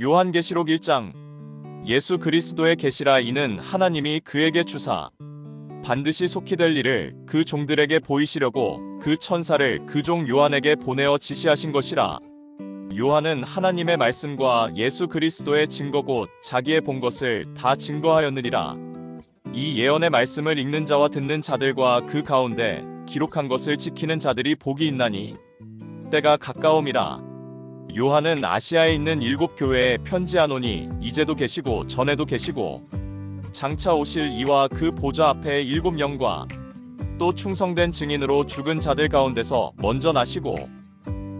요한계시록 1장. 예수 그리스도의 계시라 이는 하나님이 그에게 주사 반드시 속히 될 일을 그 종들에게 보이시려고 그 천사를 그 종 요한에게 보내어 지시하신 것이라. 요한은 하나님의 말씀과 예수 그리스도의 증거 곧 자기의 본 것을 다 증거하였느니라. 이 예언의 말씀을 읽는 자와 듣는 자들과 그 가운데 기록한 것을 지키는 자들이 복이 있나니 때가 가까움이라 요한은 아시아에 있는 일곱 교회에 편지하노니 이제도 계시고 전에도 계시고 장차 오실 이와 그 보좌 앞에 일곱 영과 또 충성된 증인으로 죽은 자들 가운데서 먼저 나시고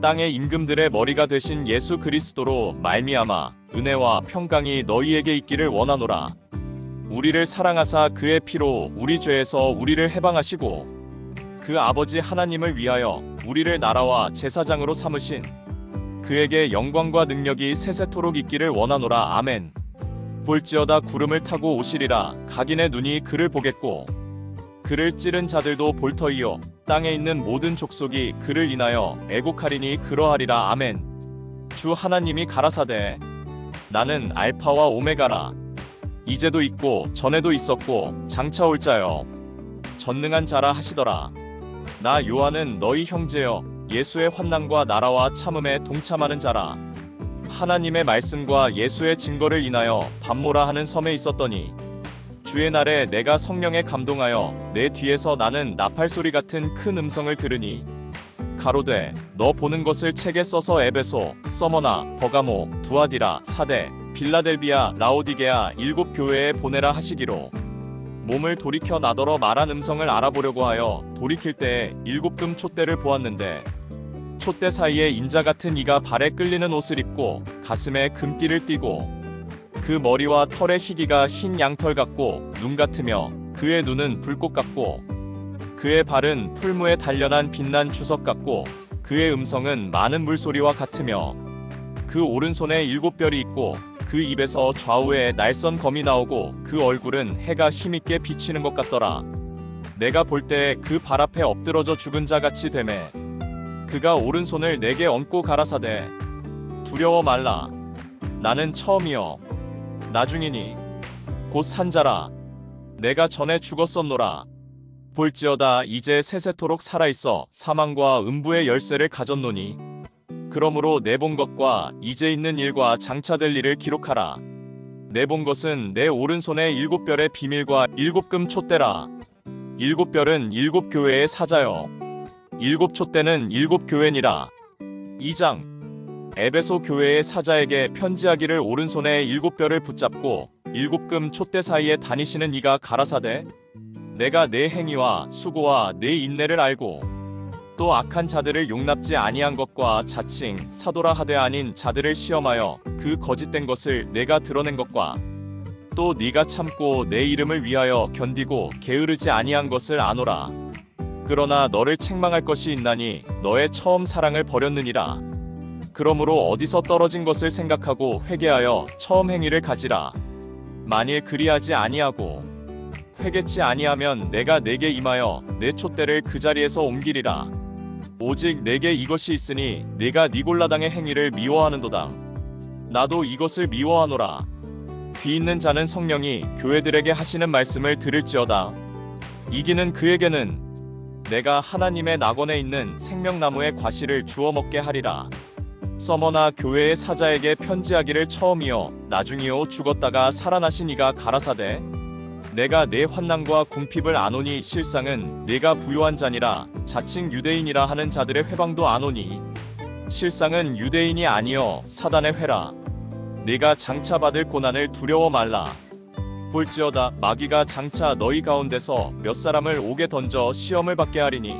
땅의 임금들의 머리가 되신 예수 그리스도로 말미암아 은혜와 평강이 너희에게 있기를 원하노라. 우리를 사랑하사 그의 피로 우리 죄에서 우리를 해방하시고 그 아버지 하나님을 위하여 우리를 나라와 제사장으로 삼으신 그에게 영광과 능력이 세세토록 있기를 원하노라. 아멘. 볼지어다 구름을 타고 오시리라. 각인의 눈이 그를 보겠고 그를 찌른 자들도 볼터이요. 땅에 있는 모든 족속이 그를 인하여 애곡하리니 그러하리라. 아멘. 주 하나님이 가라사대 나는 알파와 오메가라. 이제도 있고 전에도 있었고 장차 올 자여 전능한 자라 하시더라. 나 요한은 너희 형제여 예수의 환난과 나라와 참음에 동참하는 자라. 하나님의 말씀과 예수의 증거를 인하여 밤모라 하는 섬에 있었더니 주의 날에 내가 성령에 감동하여 내 뒤에서 나는 나팔 소리 같은 큰 음성을 들으니 가로되 너 보는 것을 책에 써서 에베소, 서머나, 버가모, 두아디라, 사대, 빌라델비아, 라오디게아 일곱 교회에 보내라 하시기로 몸을 돌이켜 나더러 말한 음성을 알아보려고 하여 돌이킬 때에 일곱 금 촛대를 보았는데 촛대 사이에 인자 같은 이가 발에 끌리는 옷을 입고 가슴에 금띠를 띠고 그 머리와 털의 희기가 흰 양털 같고 눈 같으며 그의 눈은 불꽃 같고 그의 발은 풀무에 단련한 빛난 주석 같고 그의 음성은 많은 물소리와 같으며 그 오른손에 일곱 별이 있고 그 입에서 좌우에 날선 검이 나오고 그 얼굴은 해가 힘있게 비치는 것 같더라. 내가 볼 때 그 발 앞에 엎드러져 죽은 자 같이 되매 그가 오른손을 내게 얹고 가라사대 두려워 말라. 나는 처음이요. 나중이니 곧 산자라. 내가 전에 죽었었노라. 볼지어다 이제 세세토록 살아있어 사망과 음부의 열쇠를 가졌노니. 그러므로 내본 것과 이제 있는 일과 장차될 일을 기록하라. 내본 것은 내 오른손의 일곱 별의 비밀과 일곱 금 촛대라. 일곱 별은 일곱 교회의 사자여 일곱 촛대는 일곱 교회니라. 2장 에베소 교회의 사자에게 편지하기를 오른손에 일곱 별을 붙잡고 일곱 금 촛대 사이에 다니시는 이가 가라사대 내가 내 행위와 수고와 내 인내를 알고 또 악한 자들을 용납지 아니한 것과 자칭 사도라 하되 아닌 자들을 시험하여 그 거짓된 것을 내가 드러낸 것과 또 네가 참고 내 이름을 위하여 견디고 게으르지 아니한 것을 아노라. 그러나 너를 책망할 것이 있나니 너의 처음 사랑을 버렸느니라. 그러므로 어디서 떨어진 것을 생각하고 회개하여 처음 행위를 가지라. 만일 그리하지 아니하고 회개치 아니하면 내가 내게 임하여 내 촛대를 그 자리에서 옮기리라. 오직 내게 이것이 있으니 네가 니골라당의 행위를 미워하는도다. 나도 이것을 미워하노라. 귀 있는 자는 성령이 교회들에게 하시는 말씀을 들을지어다. 이기는 그에게는 내가 하나님의 낙원에 있는 생명나무의 과실을 주워 먹게 하리라. 서머나 교회의 사자에게 편지하기를 처음이요 나중이요 죽었다가 살아나신 이가 가라사대 내가 내 환난과 궁핍을 아노니 실상은 내가 부요한 자니라 자칭 유대인이라 하는 자들의 회방도 아노니 실상은 유대인이 아니여 사단의 회라 네가 장차 받을 고난을 두려워 말라 볼지어다 마귀가 장차 너희 가운데서 몇 사람을 옥에 던져 시험을 받게 하리니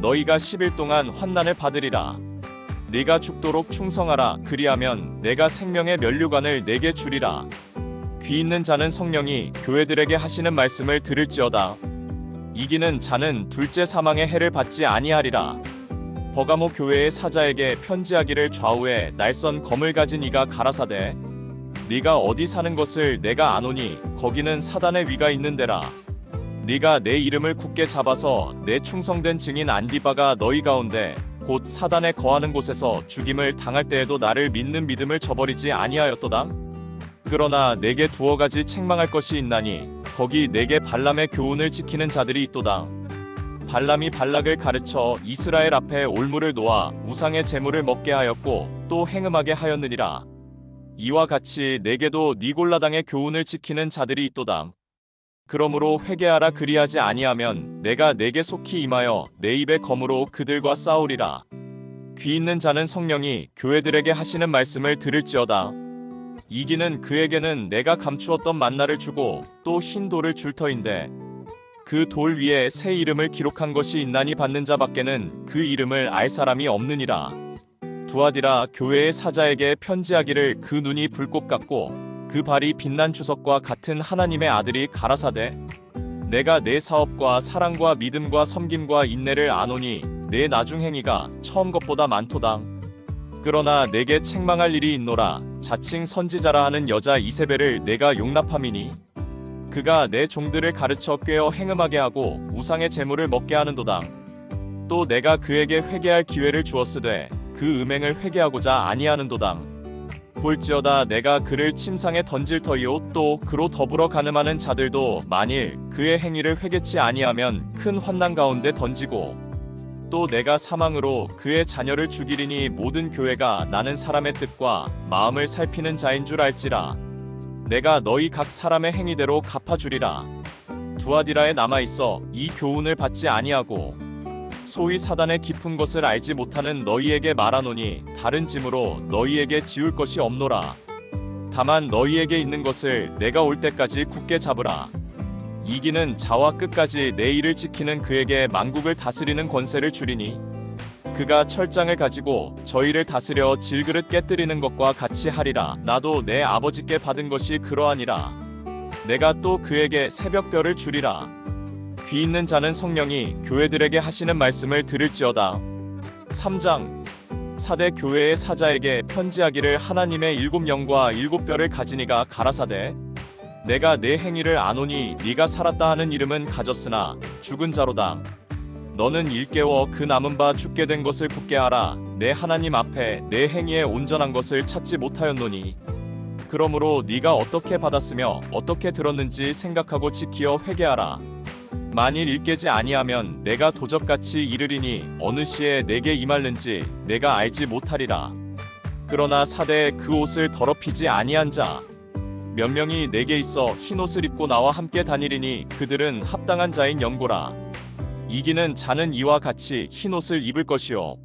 너희가 10일 동안 환난을 받으리라. 네가 죽도록 충성하라. 그리하면 내가 생명의 면류관을 내게 주리라. 귀 있는 자는 성령이 교회들에게 하시는 말씀을 들을지어다. 이기는 자는 둘째 사망의 해를 받지 아니하리라. 버가모 교회의 사자에게 편지하기를 좌우에 날선 검을 가진 이가 가라사대 네가 어디 사는 것을 내가 아노니 거기는 사단의 위가 있는 데라 네가 내 이름을 굳게 잡아서 내 충성된 증인 안디바가 너희 가운데 곧 사단에 거하는 곳에서 죽임을 당할 때에도 나를 믿는 믿음을 저버리지 아니하였도다. 그러나 내게 두어 가지 책망할 것이 있나니 거기 내게 발람의 교훈을 지키는 자들이 있도다. 발람이 발락을 가르쳐 이스라엘 앞에 올무를 놓아 우상의 재물을 먹게 하였고 또 행음하게 하였느니라. 이와 같이 내게도 니골라당의 교훈을 지키는 자들이 있도다. 그러므로 회개하라 그리하지 아니하면 내가 내게 속히 임하여 내 입의 검으로 그들과 싸우리라. 귀 있는 자는 성령이 교회들에게 하시는 말씀을 들을지어다. 이기는 그에게는 내가 감추었던 만나를 주고 또 흰 돌을 줄 터인데 그 돌 위에 새 이름을 기록한 것이 있나니 받는 자밖에는 그 이름을 알 사람이 없느니라. 두아디라 교회의 사자에게 편지하기를 그 눈이 불꽃 같고 그 발이 빛난 주석과 같은 하나님의 아들이 가라사대 내가 내 사업과 사랑과 믿음과 섬김과 인내를 아노니 내 나중 행위가 처음 것보다 많도다. 그러나 내게 책망할 일이 있노라 자칭 선지자라 하는 여자 이세벨을 내가 용납함이니 그가 내 종들을 가르쳐 꿰어 행음하게 하고 우상의 재물을 먹게 하는도다. 또 내가 그에게 회개할 기회를 주었으되 그 음행을 회개하고자 아니하는도다. 볼지어다 내가 그를 침상에 던질 터이요 또 그로 더불어 가늠하는 자들도 만일 그의 행위를 회개치 아니하면 큰 환난 가운데 던지고 또 내가 사망으로 그의 자녀를 죽이리니 모든 교회가 나는 사람의 뜻과 마음을 살피는 자인 줄 알지라 내가 너희 각 사람의 행위대로 갚아주리라 두아디라에 남아 있어 이 교훈을 받지 아니하고 소위 사단의 깊은 것을 알지 못하는 너희에게 말하노니 다른 짐으로 너희에게 지울 것이 없노라. 다만 너희에게 있는 것을 내가 올 때까지 굳게 잡으라. 이기는 자와 끝까지 내 일을 지키는 그에게 만국을 다스리는 권세를 주리니 그가 철장을 가지고 저희를 다스려 질그릇 깨뜨리는 것과 같이 하리라. 나도 내 아버지께 받은 것이 그러하니라. 내가 또 그에게 새벽별을 주리라. 귀 있는 자는 성령이 교회들에게 하시는 말씀을 들을지어다. 3장 사대 교회의 사자에게 편지하기를 하나님의 일곱 영과 일곱 가진 이가 가라사대 내가 내 행위를 아노니 네가 살았다 하는 이름은 가졌으나 죽은 자로다. 너는 일깨워 그 남은 바 죽게 된 것을 굳게 하라. 내 하나님 앞에 내 행위에 온전한 것을 찾지 못하였노니 그러므로 네가 어떻게 받았으며 어떻게 들었는지 생각하고 지키어 회개하라. 만일 일깨지 아니하면 내가 도적같이 이르리니 어느 시에 내게 임할는지 내가 알지 못하리라. 그러나 사대에 그 옷을 더럽히지 아니한 자. 몇 명이 내게 있어 흰 옷을 입고 나와 함께 다니리니 그들은 합당한 자인 영고라. 이기는 자는 이와 같이 흰 옷을 입을 것이요.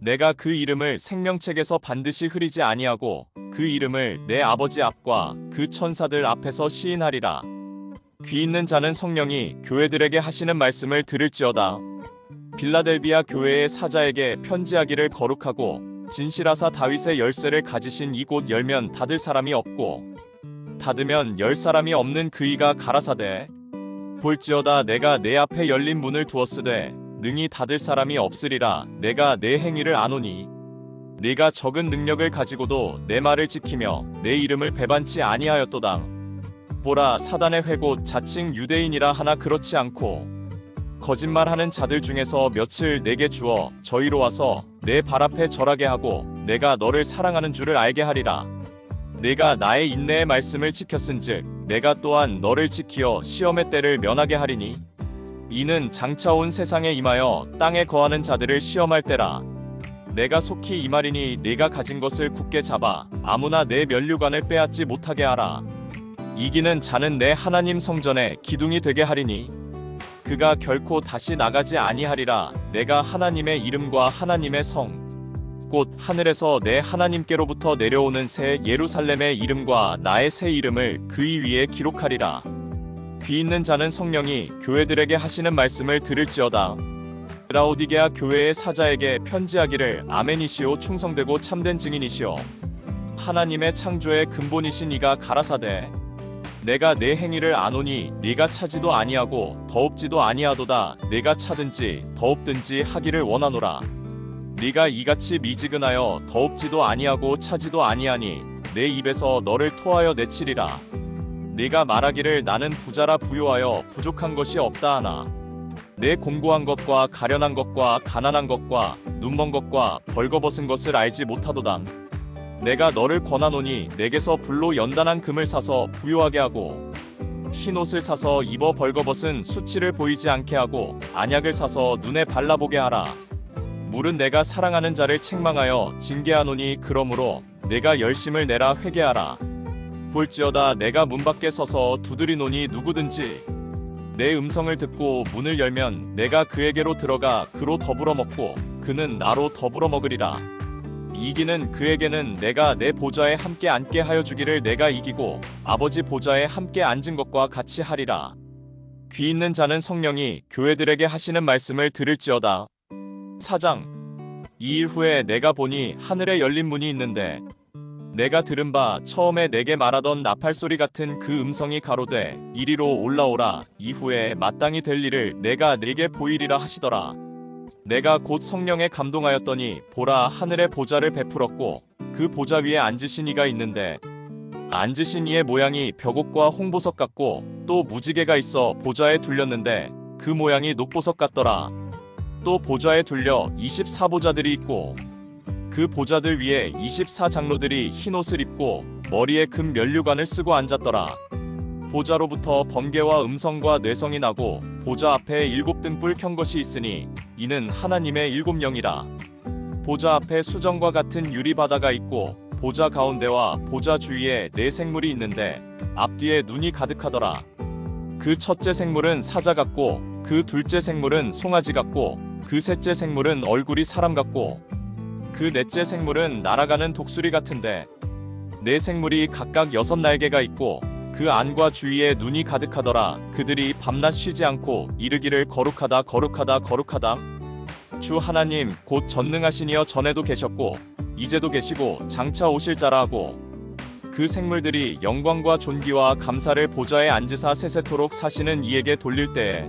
내가 그 이름을 생명책에서 반드시 흐리지 아니하고 그 이름을 내 아버지 앞과 그 천사들 앞에서 시인하리라. 귀 있는 자는 성령이 교회들에게 하시는 말씀을 들을지어다. 빌라델비아 교회의 사자에게 편지하기를 거룩하고 진실하사 다윗의 열쇠를 가지신 이곳 열면 닫을 사람이 없고 닫으면 열 사람이 없는 그이가 가라사대. 볼지어다 내가 내 앞에 열린 문을 두었으되 능히 닫을 사람이 없으리라. 내가 내 행위를 아노니 네가 적은 능력을 가지고도 내 말을 지키며 내 이름을 배반치 아니하였도다 보라 사단의 회고 자칭 유대인이라 하나 그렇지 않고 거짓말하는 자들 중에서 며칠 내게 주어 저희로 와서 내 발 앞에 절하게 하고 내가 너를 사랑하는 줄을 알게 하리라. 내가 나의 인내의 말씀을 지켰은즉 내가 또한 너를 지키어 시험의 때를 면하게 하리니 이는 장차 온 세상에 임하여 땅에 거하는 자들을 시험할 때라. 내가 속히 임하리니 네가 가진 것을 굳게 잡아 아무나 내 면류관을 빼앗지 못하게 하라 이기는 자는 내 하나님 성전에 기둥이 되게 하리니 그가 결코 다시 나가지 아니하리라. 내가 하나님의 이름과 하나님의 성 곧 하늘에서 내 하나님께로부터 내려오는 새 예루살렘의 이름과 나의 새 이름을 그이 위에 기록하리라. 귀 있는 자는 성령이 교회들에게 하시는 말씀을 들을지어다. 라오디게아 교회의 사자에게 편지하기를 아멘이시오. 충성되고 참된 증인이시오. 하나님의 창조의 근본이신 이가 가라사대 내가 내 행위를 아노니 네가 차지도 아니하고 더없지도 아니하도다. 내가 차든지 더없든지 하기를 원하노라. 네가 이같이 미지근하여 더없지도 아니하고 차지도 아니하니 내 입에서 너를 토하여 내치리라. 네가 말하기를 나는 부자라 부요하여 부족한 것이 없다 하나. 내 공고한 것과 가련한 것과 가난한 것과 눈먼 것과 벌거벗은 것을 알지 못하도다. 내가 너를 권하노니 내게서 불로 연단한 금을 사서 부요하게 하고 흰 옷을 사서 입어 벌거벗은 수치를 보이지 않게 하고 안약을 사서 눈에 발라보게 하라. 물은 내가 사랑하는 자를 책망하여 징계하노니 그러므로 내가 열심을 내라 회개하라. 볼지어다 내가 문 밖에 서서 두드리노니 누구든지 내 음성을 듣고 문을 열면 내가 그에게로 들어가 그로 더불어 먹고 그는 나로 더불어 먹으리라. 이기는 그에게는 내가 내 보좌에 함께 앉게 하여 주기를 내가 이기고 아버지 보좌에 함께 앉은 것과 같이 하리라. 귀 있는 자는 성령이 교회들에게 하시는 말씀을 들을지어다. 사장 이 일 후에 내가 보니 하늘에 열린 문이 있는데 내가 들은 바 처음에 내게 말하던 나팔 소리 같은 그 음성이 가로되 이리로 올라오라 이후에 마땅히 될 일을 내가 내게 보이리라 하시더라 내가 곧 성령에 감동하였더니 보라 하늘의 보좌를 베풀었고 그 보좌 위에 앉으신 이가 있는데 앉으신 이의 모양이 벽옥과 홍보석 같고 또 무지개가 있어 보좌에 둘렸는데 그 모양이 녹보석 같더라 또 보좌에 둘려 24보좌들이 있고 그 보좌들 위에 24장로들이 흰 옷을 입고 머리에 금 면류관을 쓰고 앉았더라. 보좌로부터 번개와 음성과 뇌성이 나고 보좌 앞에 일곱 등불 켠 것이 있으니 이는 하나님의 일곱 영이라. 보좌 앞에 수정과 같은 유리 바다가 있고 보좌 가운데와 보좌 주위에 네 생물이 있는데 앞뒤에 눈이 가득하더라. 그 첫째 생물은 사자 같고 그 둘째 생물은 송아지 같고 그 셋째 생물은 얼굴이 사람 같고 그 넷째 생물은 날아가는 독수리 같은데 네 생물이 각각 여섯 날개가 있고 그 안과 주위에 눈이 가득하더라. 그들이 밤낮 쉬지 않고 이르기를 거룩하다 거룩하다 거룩하다. 주 하나님 곧 전능하시니여 전에도 계셨고 이제도 계시고 장차 오실 자라 하고. 그 생물들이 영광과 존귀와 감사를 보좌에 앉으사 세세토록 사시는 이에게 돌릴 때에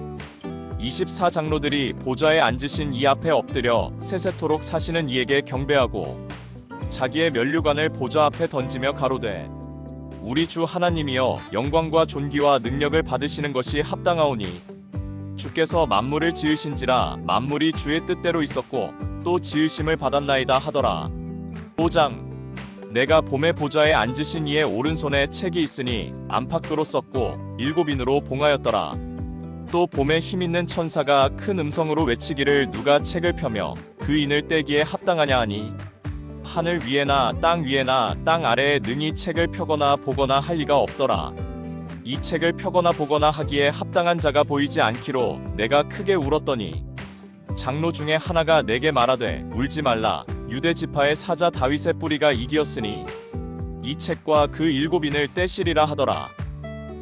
24장로들이 보좌에 앉으신 이 앞에 엎드려 세세토록 사시는 이에게 경배하고 자기의 면류관을 보좌 앞에 던지며 가로되 우리 주 하나님이여 영광과 존귀와 능력을 받으시는 것이 합당하오니 주께서 만물을 지으신지라 만물이 주의 뜻대로 있었고 또 지으심을 받았나이다 하더라. 5장. 내가 봄의 보좌에 앉으신 이의 오른손에 책이 있으니 안팎으로 썼고 일곱인으로 봉하였더라. 또 봄에 힘있는 천사가 큰 음성으로 외치기를 누가 책을 펴며 그 인을 떼기에 합당하냐 하니 하늘 위에나 땅 위에나 땅 아래에 능히 책을 펴거나 보거나 할 리가 없더라. 이 책을 펴거나 보거나 하기에 합당한 자가 보이지 않기로 내가 크게 울었더니 장로 중에 하나가 내게 말하되 울지 말라 유대 지파의 사자 다윗의 뿌리가 이기었으니 이 책과 그 일곱인을 떼시리라 하더라.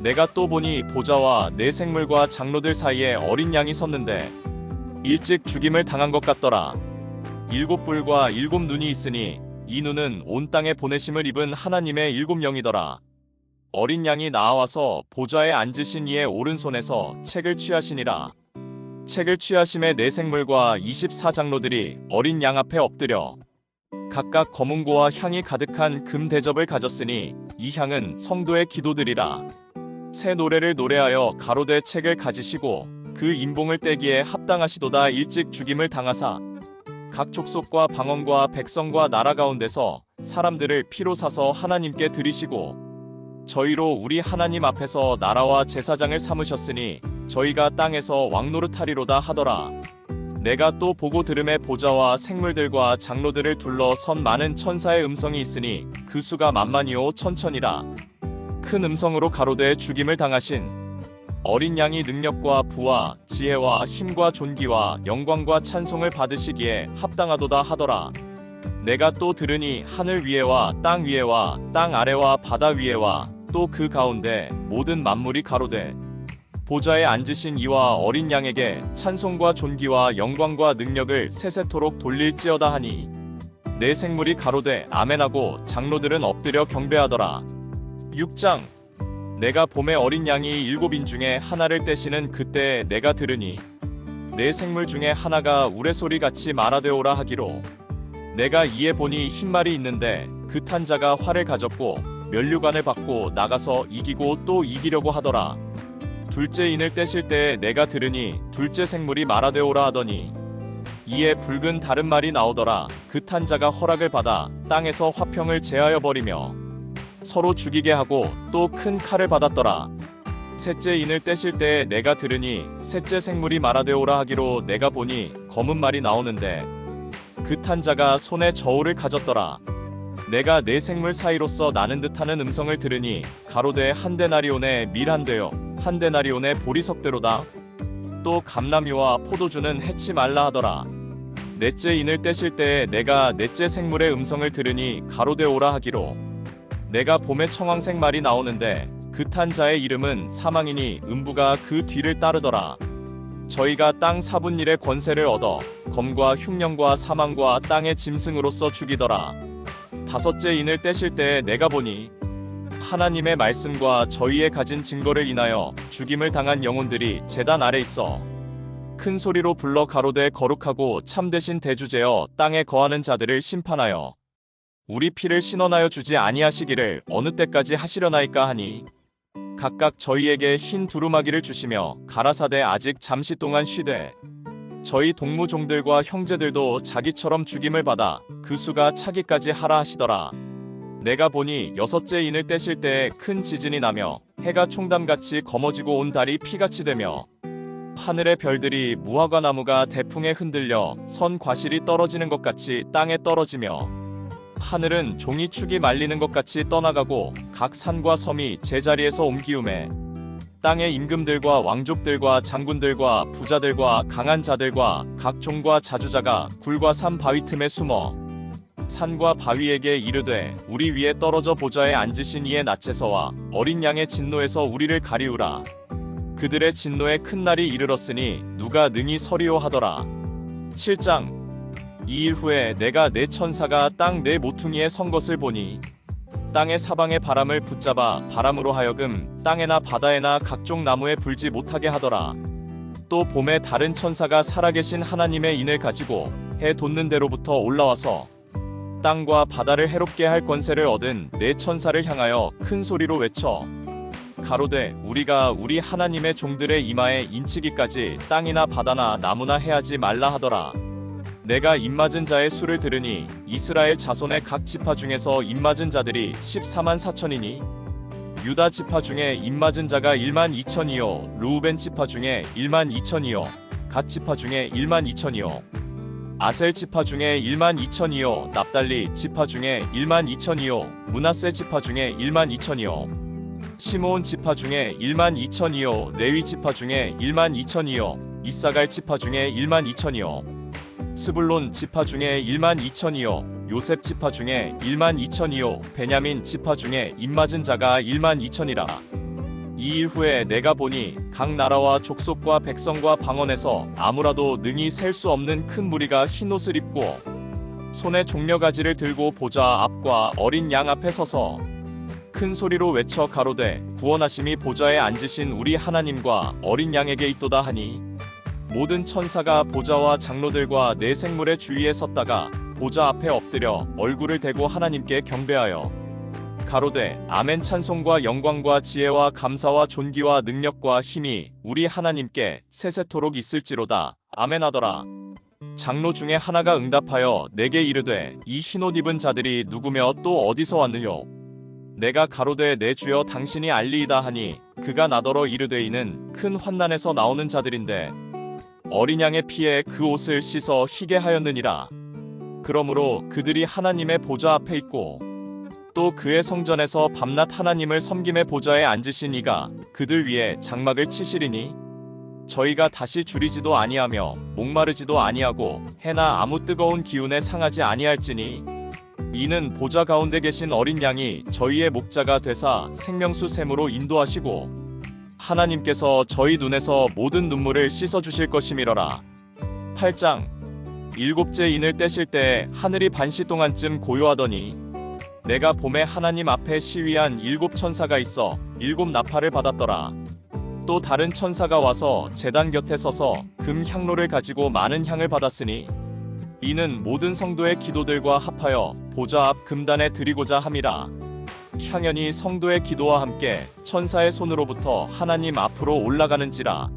내가 또 보니 보좌와 내 생물과 장로들 사이에 어린 양이 섰는데 일찍 죽임을 당한 것 같더라. 일곱 뿔과 일곱 눈이 있으니 이 눈은 온 땅에 보내심을 입은 하나님의 일곱 영이더라. 어린 양이 나와서 보좌에 앉으신 이의 오른손에서 책을 취하시니라. 책을 취하심에 내 생물과 24장로들이 어린 양 앞에 엎드려 각각 검은고와 향이 가득한 금 대접을 가졌으니 이 향은 성도의 기도들이라. 새 노래를 노래하여 가로대 책을 가지시고 그 인봉을 떼기에 합당하시도다 일찍 죽임을 당하사 각 족속과 방언과 백성과 나라 가운데서 사람들을 피로 사서 하나님께 드리시고 저희로 우리 하나님 앞에서 나라와 제사장을 삼으셨으니 저희가 땅에서 왕노릇하리로다 하더라. 내가 또 보고 들음에 보좌와 생물들과 장로들을 둘러 선 많은 천사의 음성이 있으니 그 수가 만만이요 천천이라. 큰 음성으로 가로되 죽임을 당하신 어린 양이 능력과 부와 지혜와 힘과 존귀와 영광과 찬송을 받으시기에 합당하도다 하더라. 내가 또 들으니 하늘 위에와 땅 위에와 땅 아래와 바다 위에와 또 그 가운데 모든 만물이 가로되 보좌에 앉으신 이와 어린 양에게 찬송과 존귀와 영광과 능력을 세세토록 돌릴지어다 하니 내 생물이 가로되 아멘하고 장로들은 엎드려 경배하더라. 6장 내가 봄의 어린 양이 일곱인 중에 하나를 떼시는 그때에 내가 들으니 내 생물 중에 하나가 우레소리 같이 말하되오라 하기로 내가 이에 보니 흰 말이 있는데 그 탄자가 활을 가졌고 면류관을 받고 나가서 이기고 또 이기려고 하더라. 둘째 인을 떼실 때에 내가 들으니 둘째 생물이 말하되오라 하더니 이에 붉은 다른 말이 나오더라. 그 탄자가 허락을 받아 땅에서 화평을 제하여 버리며 서로 죽이게 하고 또 큰 칼을 받았더라. 셋째 인을 떼실 때에 내가 들으니 셋째 생물이 말하되오라 하기로 내가 보니 검은 말이 나오는데 그 탄자가 손에 저울을 가졌더라. 내가 내 생물 사이로서 나는 듯하는 음성을 들으니 가로되 한 데나리온에 밀한 되요. 한 데나리온에 보리석대로다. 또 감남유와 포도주는 해치 말라 하더라. 넷째 인을 떼실 때에 내가 넷째 생물의 음성을 들으니 가로되 오라 하기로 내가 봄에 청황색 말이 나오는데 그 탄자의 이름은 사망이니 음부가 그 뒤를 따르더라. 저희가 땅 사분일의 권세를 얻어 검과 흉령과 사망과 땅의 짐승으로서 죽이더라. 다섯째 인을 떼실 때에 내가 보니 하나님의 말씀과 저희의 가진 증거를 인하여 죽임을 당한 영혼들이 제단 아래 있어 큰 소리로 불러 가로되 거룩하고 참되신 대주제여 땅에 거하는 자들을 심판하여 우리 피를 신원하여 주지 아니하시기를 어느 때까지 하시려나이까 하니 각각 저희에게 흰 두루마기를 주시며 가라사대 아직 잠시 동안 쉬되 저희 동무종들과 형제들도 자기처럼 죽임을 받아 그 수가 차기까지 하라 하시더라. 내가 보니 여섯째 인을 떼실 때에 큰 지진이 나며 해가 총담같이 검어지고 온 달이 피같이 되며 하늘의 별들이 무화과 나무가 대풍에 흔들려 선 과실이 떨어지는 것 같이 땅에 떨어지며 하늘은 종이축이 말리는 것 같이 떠나가고 각 산과 섬이 제자리에서 옮기움에 땅의 임금들과 왕족들과 장군들과 부자들과 강한 자들과 각 종과 자주자가 굴과 산 바위 틈에 숨어 산과 바위에게 이르되 우리 위에 떨어져 보좌에 앉으신 이의 낯에서와 어린 양의 진노에서 우리를 가리우라. 그들의 진노에 큰 날이 이르렀으니 누가 능히 서리오 하더라. 7장 이 일 후에 내가 내 천사가 땅 내 모퉁이에 선 것을 보니 땅의 사방의 바람을 붙잡아 바람으로 하여금 땅에나 바다에나 각종 나무에 불지 못하게 하더라. 또 봄에 다른 천사가 살아계신 하나님의 인을 가지고 해 돋는 데로부터 올라와서 땅과 바다를 해롭게 할 권세를 얻은 내 천사를 향하여 큰 소리로 외쳐 가로되 우리가 우리 하나님의 종들의 이마에 인치기까지 땅이나 바다나 나무나 해하지 말라 하더라. 내가 입맞은 자의 수를 들으니 이스라엘 자손의 각 지파 중에서 입맞은 자들이 14만 4천이니 유다 지파 중에 입맞은 자가 1만 2천이요 루우벤 지파 중에 1만 2천이요 갓 지파 중에 1만 2천이요 아셀 지파 중에 1만 2천이요 납달리 지파 중에 1만 2천이요 문하세 지파 중에 1만 2천이요 시므온 지파 중에 1만 2천이요 레위 지파 중에 1만 2천이요 이사갈 지파 중에 1만 2천이요 스불론 지파 중에 1만 2천이요 요셉 지파 중에 1만 2천이요 베냐민 지파 중에 입맞은 자가 1만 2천이라. 이 일 후에 내가 보니 각 나라와 족속과 백성과 방언에서 아무라도 능히 셀 수 없는 큰 무리가 흰 옷을 입고 손에 종려가지를 들고 보좌 앞과 어린 양 앞에 서서 큰 소리로 외쳐 가로되 구원하심이 보좌에 앉으신 우리 하나님과 어린 양에게 있도다 하니 모든 천사가 보좌와 장로들과 내 생물의 주위에 섰다가 보좌 앞에 엎드려 얼굴을 대고 하나님께 경배하여. 가로되 아멘 찬송과 영광과 지혜와 감사와 존귀와 능력과 힘이 우리 하나님께 세세토록 있을지로다. 아멘 하더라. 장로 중에 하나가 응답하여 내게 이르되 이 흰옷 입은 자들이 누구며 또 어디서 왔느뇨? 내가 가로되 내 주여 당신이 알리이다 하니 그가 나더러 이르되 이는 큰 환난에서 나오는 자들인데 어린 양의 피에 그 옷을 씻어 희게 하였느니라. 그러므로 그들이 하나님의 보좌 앞에 있고 또 그의 성전에서 밤낮 하나님을 섬김의 보좌에 앉으신 이가 그들 위에 장막을 치시리니 저희가 다시 줄이지도 아니하며 목마르지도 아니하고 해나 아무 뜨거운 기운에 상하지 아니할지니 이는 보좌 가운데 계신 어린 양이 저희의 목자가 되사 생명수 샘으로 인도하시고 하나님께서 저희 눈에서 모든 눈물을 씻어 주실 것이미러라. 8장 일곱째 인을 떼실 때 하늘이 반시 동안쯤 고요하더니 내가 봄에 하나님 앞에 시위한 일곱 천사가 있어 일곱 나팔을 받았더라. 또 다른 천사가 와서 제단 곁에 서서 금 향로를 가지고 많은 향을 받았으니 이는 모든 성도의 기도들과 합하여 보좌 앞 금단에 드리고자 함이라. 향연이 성도의 기도와 함께 천사의 손으로부터 하나님 앞으로 올라가는지라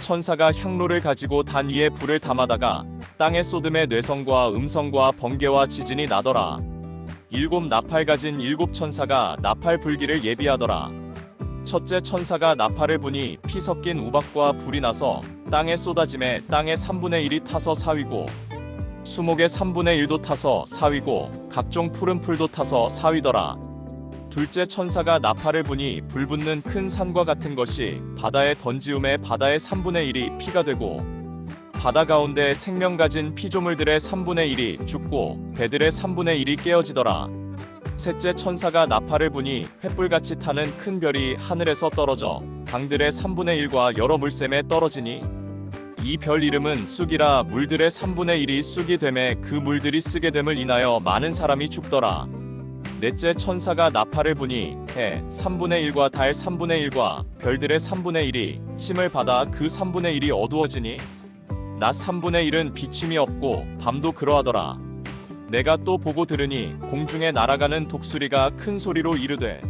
천사가 향로를 가지고 단 위에 불을 담아다가 땅에 쏟음에 뇌성과 음성과 번개와 지진이 나더라 일곱 나팔 가진 일곱 천사가 나팔 불기를 예비하더라 첫째 천사가 나팔을 부니 피 섞인 우박과 불이 나서 땅에 쏟아짐에 땅의 3분의 1이 타서 사위고 수목의 3분의 1도 타서 사위고 각종 푸른 풀도 타서 사위더라. 둘째 천사가 나팔을 부니 불 붙는 큰 산과 같은 것이 바다에 던지움에 바다의 3분의 1이 피가 되고 바다 가운데 생명 가진 피조물들의 3분의 1이 죽고 배들의 3분의 1이 깨어지더라. 셋째 천사가 나팔을 부니 횃불같이 타는 큰 별이 하늘에서 떨어져 강들의 3분의 1과 여러 물샘에 떨어지니 이 별 이름은 쑥이라 물들의 3분의 1이 쑥이 되매 그 물들이 쓰게 됨을 인하여 많은 사람이 죽더라. 넷째 천사가 나팔을 부니 해 3분의 1과 달 3분의 1과 별들의 3분의 1이 침을 받아 그 3분의 1이 어두워지니 낮 3분의 1은 비침이 없고 밤도 그러하더라. 내가 또 보고 들으니 공중에 날아가는 독수리가 큰 소리로 이르되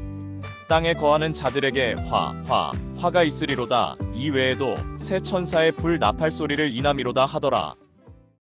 땅에 거하는 자들에게 화, 화, 화가 있으리로다. 이 외에도 새 천사의 불 나팔 소리를 이남이로다 하더라.